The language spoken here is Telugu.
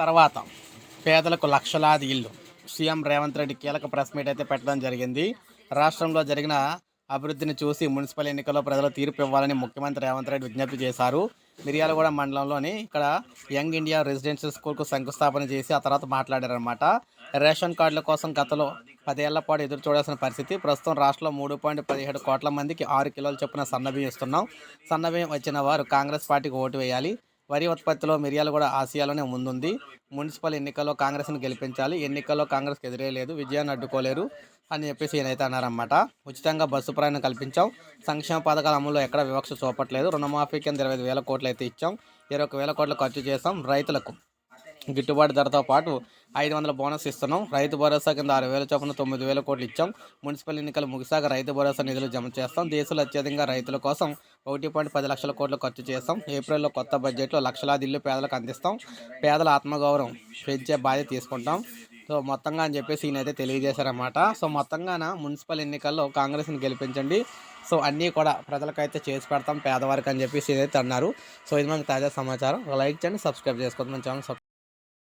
తర్వాత పేదలకు లక్షలాది ఇల్లు. సీఎం రేవంత్ రెడ్డి కీలక ప్రెస్ మీట్ అయితే పెట్టడం జరిగింది. రాష్ట్రంలో జరిగిన అభివృద్ధిని చూసి మున్సిపల్ ఎన్నికల్లో ప్రజలు తీర్పు ఇవ్వాలని ముఖ్యమంత్రి రేవంత్ రెడ్డి విజ్ఞప్తి చేశారు. మిర్యాలగూడ మండలంలోని ఇక్కడ యంగ్ ఇండియా రెసిడెన్షియల్ స్కూల్కు శంకుస్థాపన చేసి ఆ తర్వాత మాట్లాడారనమాట రేషన్ కార్డుల కోసం గతంలో పదేళ్ళ పాటు ఎదురు చూడాల్సిన పరిస్థితి. ప్రస్తుతం రాష్ట్రంలో మూడు పాయింట్ పదిహేడు కోట్ల మందికి ఆరు కిలోలు చొప్పున సన్నబియ్యం ఇస్తున్నాం. సన్నబియ్యం వచ్చిన వారు కాంగ్రెస్ పార్టీకి ఓటు వేయాలి. వరి ఉత్పత్తిలో మిరియాలు కూడా ఆసియాలోనే ముందుంది. మున్సిపల్ ఎన్నికల్లో కాంగ్రెస్ని గెలిపించాలి. ఎన్నికల్లో కాంగ్రెస్కి ఎదురే లేదు. విజయాన్ని అడ్డుకోలేరు అని చెప్పేసి ఈయనైతే అన్నారన్నమాట. ఉచితంగా బస్సు ప్రయాణం కల్పించాం. సంక్షేమ పథకాల అమల్లో ఎక్కడ వివక్ష చూపట్లేదు. రుణమాఫీ కింద ఇరవై ఐదు వేల కోట్లు అయితే ఇచ్చాం. ఇరవై ఒక వేల కోట్లు ఖర్చు చేస్తాం రైతులకు. గిట్టుబాటు ధరతో పాటు ఐదు వందల బోనస్ ఇస్తున్నాం. రైతు భరోసా కింద ఆరు వేల చొప్పున తొమ్మిది వేల కోట్లు ఇచ్చాం. మున్సిపల్ ఎన్నికలు ముగిసాక రైతు భరోసా నిధులు జమ చేస్తాం. దేశంలో అత్యధికంగా రైతుల కోసం ఒకటి పాయింట్ పది లక్షల కోట్లు ఖర్చు చేస్తాం. ఏప్రిల్లో కొత్త బడ్జెట్లో లక్షలాది ఇల్లు పేదలకు అందిస్తాం. పేదల ఆత్మగౌరవం పెంచే బాధ్యత తీసుకుంటాం. సో మొత్తంగా అని చెప్పేసి ఈయనైతే తెలియజేశారన్నమాట. సో మొత్తంగాన మున్సిపల్ ఎన్నికల్లో కాంగ్రెస్ని గెలిపించండి. సో అన్నీ కూడా ప్రజలకైతే చేసి పెడతాం పేదవారికి అని చెప్పేసి ఇదైతే అన్నారు. సో ఇది మనకు తాజా సమాచారం. లైక్ చేయండి సబ్స్క్రైబ్ చేసుకోండి. మన ఛానల్